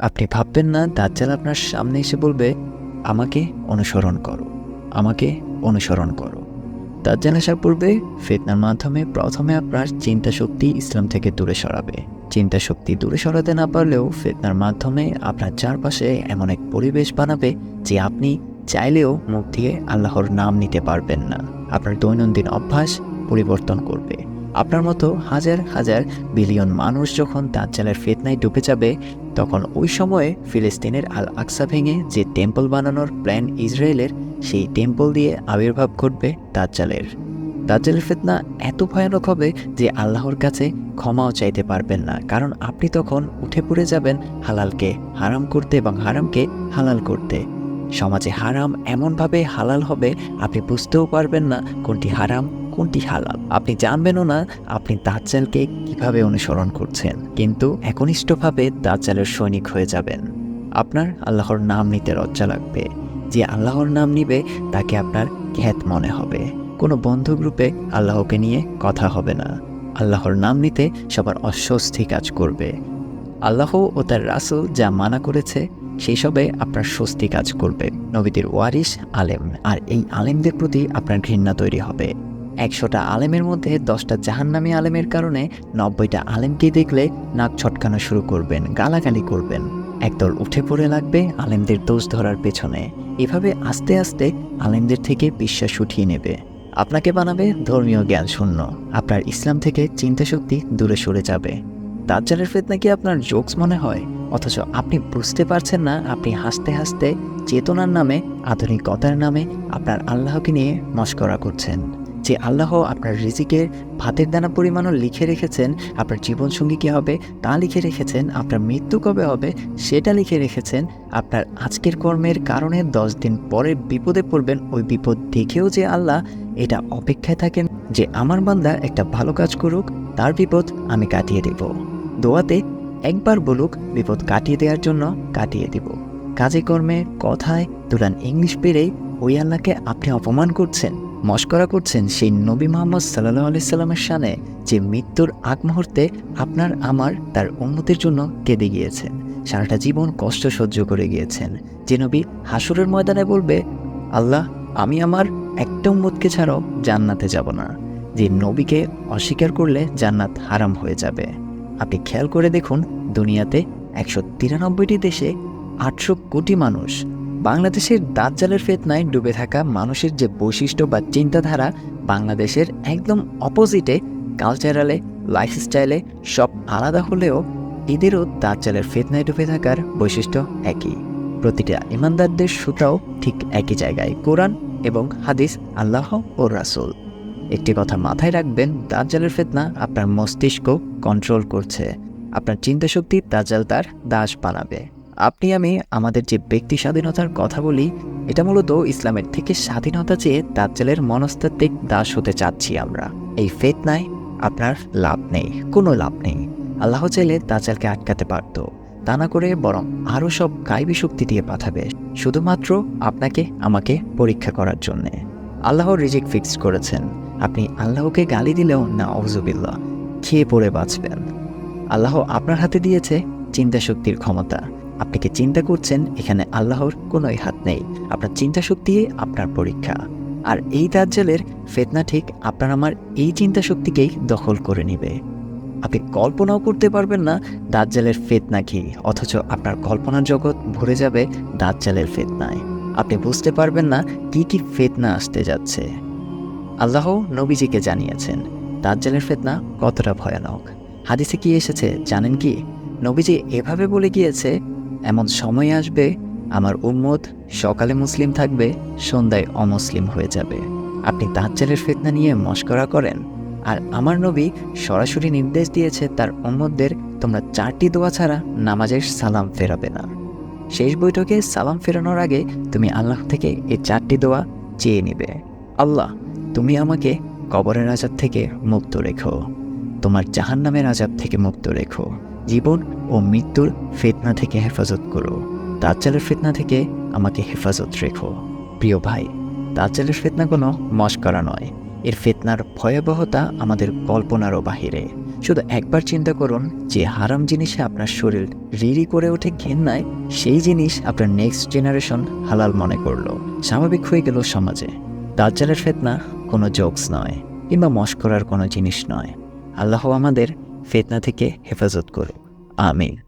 আপনি ভাববেন না, দাজ্জাল আপনার সামনে এসে বলবে, আমাকে অনুসরণ করো, আমাকে অনুসরণ করো। দাজ্জাল আসার পূর্বে ফেতনার মাধ্যমে প্রথমে আপনার চিন্তা শক্তি ইসলাম থেকে দূরে সরাবে। চিন্তা শক্তি দূরে সরাতে না পারলেও ফেতনার মাধ্যমে আপনার চারপাশে এমন এক পরিবেশ বানাবে যে আপনি চাইলেও মুখ দিয়ে আল্লাহর নাম নিতে পারবেন না। আপনার দৈনন্দিন অভ্যাস পরিবর্তন করবে। আপনার মতো হাজার হাজার বিলিয়ন মানুষ যখন দাজ্জালের ফেতনায় ডুবে যাবে, তখন ওই সময়ে ফিলিস্তিনের আল আকসা ভেঙে যে টেম্পল বানানোর প্ল্যান ইসরায়েলের, সেই টেম্পল দিয়ে আবির্ভাব ঘটবে দাজ্জালের। দাজ্জালের ফেতনা এত ভয়ানক হবে যে আল্লাহর কাছে ক্ষমাও চাইতে পারবেন না, কারণ আপনি তখন উঠে পড়ে যাবেন হালালকে হারাম করতে এবং হারামকে হালাল করতে। সমাজে হারাম এমনভাবে হালাল হবে, আপনি বুঝতেও পারবেন না কোনটি হারাম কোনটি হালাল? আপনি জানবেনও না আপনি দাজ্জালকে কীভাবে অনুসরণ করছেন, কিন্তু একনিষ্ঠভাবে দাজ্জালের সৈনিক হয়ে যাবেন। আপনার আল্লাহর নাম নিতে লজ্জা লাগবে। যে আল্লাহর নাম নিবে, তাকে আপনার খ্যাত মনে হবে। কোনো বন্ধু গ্রুপে আল্লাহকে নিয়ে কথা হবে না। আল্লাহর নাম নিতে সবার অস্বস্তি কাজ করবে। আল্লাহ ও তার রাসূল যা মানা করেছে সেই সবে আপনার স্বস্তি কাজ করবে। নবীদের ওয়ারিস আলেম, আর এই আলেমদের প্রতি আপনার ঘৃণা তৈরি হবে। একশোটা আলেমের মধ্যে দশটা জাহান্নামী আলেমের কারণে নব্বইটা আলেমকে দেখলে নাক ছটকানো শুরু করবেন, গালাগালি করবেন। একদল উঠে পড়ে লাগবে আলেমদের দোষ ধরার পেছনে। এভাবে আস্তে আস্তে আলেমদের থেকে বিশ্বাস উঠিয়ে নেবে। আপনাকে বানাবে ধর্মীয় জ্ঞান শূন্য আপনার ইসলাম থেকে চিন্তাশক্তি দূরে সরে যাবে। দাজ্জালের ফেতনা কি আপনার জোকস মনে হয়? অথচ আপনি বুঝতে পারছেন না আপনি হাসতে হাসতে চেতনার নামে, আধুনিকতার নামে আপনার আল্লাহকে নিয়ে মস্করা করছেন। যে আল্লাহ আপনার রিজিকের ভাতের দানা পরিমাণও লিখে রেখেছেন, আপনার জীবনসঙ্গী কী হবে, তা লিখে রেখেছেন, আপনার মৃত্যু কবে হবে, সেটা লিখে রেখেছেন, আপনার আজকের কর্মের কারণে দশ দিন পরে বিপদে পড়বেন, ওই বিপদ দেখেও যে আল্লাহ এটা অপেক্ষায় থাকেন যে আমার বান্দা একটা ভালো কাজ করুক, তার বিপদ আমি কাটিয়ে দেব। দোয়াতে একবার বলুক, বিপদ কাটিয়ে দেওয়ার জন্য কাটিয়ে দিব। কাজে কর্মে, কথায় দুলান ইংলিশ পেরেই ওই আল্লাহকে আপনি অপমান করছেন। মস্করা করছেন সেই নবী মোহাম্মদ সাল্লাহ আলাইসাল্লামের সানে যে মৃত্যুর আগ মুহূর্তে আপনার, আমার, তার উন্নতির জন্য কেঁদে গিয়েছেন। সারাটা জীবন কষ্ট সহ্য করে গিয়েছেন। যে নবী হাসুরের ময়দানে বলবে, আল্লাহ, আমি আমার একটা উম্মতকে ছাড়াও জান্নাতে যাব না। যে নবীকে অস্বীকার করলে জান্নাত হারাম হয়ে যাবে। আপনি খেয়াল করে দেখুন, দুনিয়াতে একশো তিরানব্বইটি দেশে আটশো কোটি মানুষ বাংলাদেশের দাঁতজালের ফেতনায় ডুবে থাকা মানুষের যে বৈশিষ্ট্য বা চিন্তাধারা বাংলাদেশের একদম অপোজিটে, কালচারালে লাইফস্টাইলে সব আলাদা হলেও এদেরও দাঁতজালের ফেতনায় ডুবে থাকার বৈশিষ্ট্য একই। প্রতিটা ইমানদারদের সুতাও ঠিক একই জায়গায়, কোরআন এবং হাদিস, আল্লাহ ও রাসূল। একটি কথা মাথায় রাখবেন, দাজ্জালের ফেতনা আপনার মস্তিষ্ক কন্ট্রোল করছে। আপনার চিন্তাশক্তি দাজ্জাল তার দাস বানাবে। আপনি আমি আমাদের যে ব্যক্তি স্বাধীনতার কথা বলি, এটা মূলত ইসলামের থেকে স্বাধীনতা চেয়ে দাজ্জালের মনস্তাত্ত্বিক দাস হতে চাচ্ছি আমরা। এই ফেতনায় আপনার লাভ নেই, কোনো লাভ নেই। আল্লাহ চাইলে দাজ্জালকে আটকাতে পারত, তা না করে বরং আরও সব গাইবী শক্তি দিয়ে পাঠাবে, শুধুমাত্র আপনাকে, আমাকে পরীক্ষা করার জন্যে। আল্লাহ রিজিক ফিক্স করেছেন, আপনি আল্লাহকে গালি দিলেও না অজুবিল্লা খেয়ে পড়ে বাঁচবেন। আল্লাহ আপনার হাতে দিয়েছে চিন্তা শক্তির ক্ষমতা আপনি কি চিন্তা করছেন? এখানে আল্লাহর কোনোই হাত নেই। আপনার চিন্তা শক্তি আপনার পরীক্ষা। আর এই দাজ্জালের ফেতনা ঠিক আপনার আমার এই চিন্তা শক্তিকেই দখল করে নেবে। আপনি কল্পনাও করতে পারবেন না দাজ্জালের ফেতনা কি, অথচ আপনার কল্পনার জগৎ ভরে যাবে দাজ্জালের ফেতনায়। আপনি বুঝতে পারবেন না কি কি ফেতনা আসতে যাচ্ছে। আল্লাহ নবীজিকে জানিয়েছেন, দাজ্জালের ফেতনা কতটা ভয়ানক। হাদিসে কি এসেছে জানেন কি? নবীজি এভাবে বলে গিয়েছে এমন সময় আসবে, আমার উম্মত সকালে মুসলিম থাকবে, সন্ধ্যায় অমুসলিম হয়ে যাবে। আপনি দাজ্জালের ফেতনা নিয়ে মস্করা করেন। আর আমার নবী সরাসরি নির্দেশ দিয়েছে তার উম্মতদের, তোমরা চারটি দোয়া ছাড়া নামাজের সালাম ফেরাবে না। শেষ বৈঠকে সালাম ফেরানোর আগে তুমি আল্লাহ থেকে এই চারটি দোয়া চেয়ে নিবে। আল্লাহ, তুমি আমাকে কবরের আজাব থেকে মুক্ত রেখো। তোমার জাহান্নামের আজাব থেকে মুক্ত রেখো। জীবন ও মৃত্যুর ফেতনা থেকে হেফাজত করো। দাজ্জালের ফেতনা থেকে আমাকে হেফাজত রেখো। প্রিয় ভাই, দাজ্জালের ফেতনা কোনো মস্করা নয়। এর ফেতনার ভয়াবহতা আমাদের কল্পনারও বাহিরে। শুধু একবার চিন্তা করুন যে হারাম জিনিসে আপনার শরীর রিরি করে ওঠে ঘেন্নায়, সেই জিনিস আপনার নেক্সট জেনারেশন হালাল মনে করল। স্বাভাবিক হয়ে গেল সমাজে। দাজ্জালের ফেতনা কোনো জোকস নয়, কিংবা মস্করার কোনো জিনিস নয়। আল্লাহ আমাদের ফেতনা থেকে হেফাজত করুক। আমিন।